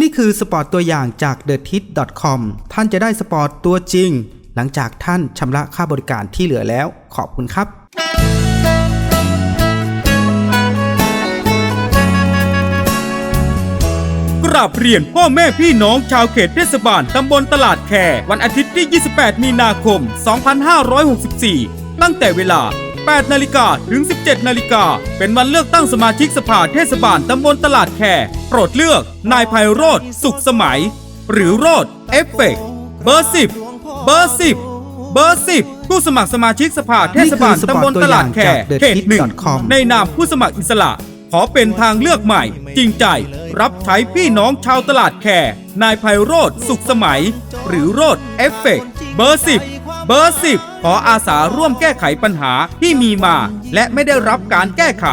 นี่คือสปอร์ตตัวอย่างจาก t h e t i t c o m ท่านจะได้สปอร์ตตัวจริง หลังจากท่านชำระค่าบริการที่เหลือแล้ว ขอบคุณครับกราบเรียนพ่อแม่พี่น้องชาวเขตเทศบาลตำบลตลาดแควันอาทิตย์ที่ 28 มีนาคม 2564 ตั้งแต่เวลา 8นาฬิกาถึง 17นาฬิกาเป็นวันเลือกตั้งสมาชิกสภาเทศบาลตำบลตลาดแคโปรดเลือก นายไพโรธสุขสมัย หรือโรดเอฟเฟกต์เบอร์10เบอร์10เบอร์10ผู้สมัครสมาชิกสภาเทศบาลตำบลตลาดแคเขตหนึ่งในนามผู้สมัครอิสระขอเป็นทางเลือกใหม่ จริงใจ รับใช้พี่น้องชาวตลาดแคร์นายไพโรธสุขสมัย หรือโรดเอฟเฟกต์เบอร์10 เบอร์10ขออาสาร่วมแก้ไขปัญหาที่มีมา และไม่ได้รับการแก้ไข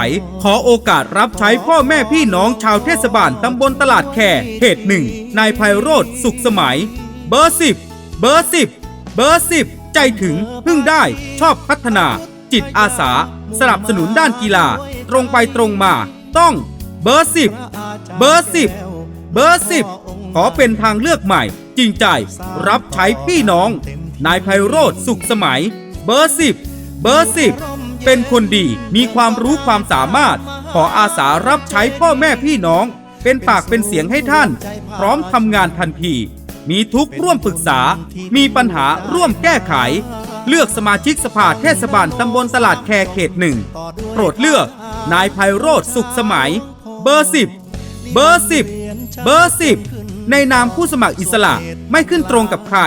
ขอโอกาสรับใช้พ่อแม่พี่น้องชาวเทศบาลตำบลตลาดแคเขตหนึ่งนายไพโรธสุขสมัย เบอร์10เบอร์10เบอร์10ใจถึงพึ่งได้ชอบพัฒนา จิตอาสา สนับสนุนด้านกีฬา ตรงไปตรงมา ต้อง เบอร์10เบอร์10เบอร์10ขอเป็นทางเลือกใหม่ จริงใจ รับใช้พี่น้อง นายไพโรธสุขสมัย เบอร์10เบอร์10เป็นคนดีมีความรู้ความสามารถ ขออาสารับใช้พ่อแม่พี่น้อง เป็นปากเป็นเสียงให้ท่าน พร้อมทำงานทันที มีทุกร่วมปรึกษา มีปัญหาร่วมแก้ไข เลือกสมาชิกสภาเทศบาลตำบลตลาดแคเขตหนึ่งโปรดเลือก นายไพโรธสุขสมัย เบอร์10เบอร์10เบอร์10ในนามผู้สมัครอิสระ ไม่ขึ้นตรงกับใคร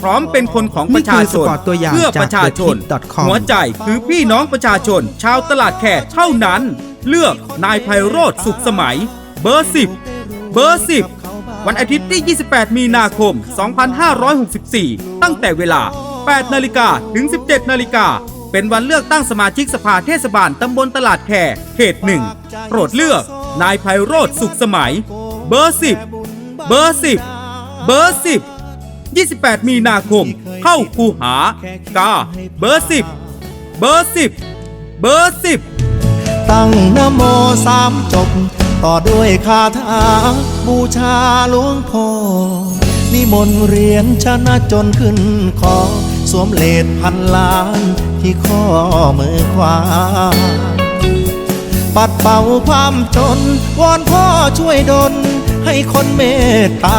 พร้อมเป็นคนของประชาชนนี่คือสปอร์ตตัวอย่างเพื่อประชาชนจาก TheTip.com หัวใจคือพี่น้องประชาชน ชาวตลาดแขกเท่านั้น เลือกนายไพโรธสุขสมัย เบอร์10เบอร์10วันอาทิตย์ที่ 28 มีนาคม 2564 ตั้งแต่เวลา 8 นาฬิกาถึง 17 นาฬิกา เป็นวันเลือกตั้งสมาชิกสภาเทศบาลตำบลตลาดแคเขตหนึ่งโปรดเลือก นายไพโรธสุขสมัย เบอร์10เบอร์10 เบอร์ 10 28 มีนาคม เข้าคูหากาเบอร์ 10 เบอร์ 10 เบอร์ 10 ตั้งนโมสามจบ ต่อด้วยคาถา บูชาหลวงพ่อนิมนต์เรียนชนะจนขึ้นคอสวมเลดพันล้านที่ข้อมือขวา ปัดเป่าความจน วอนพ่อช่วยดลให้คนเมตตา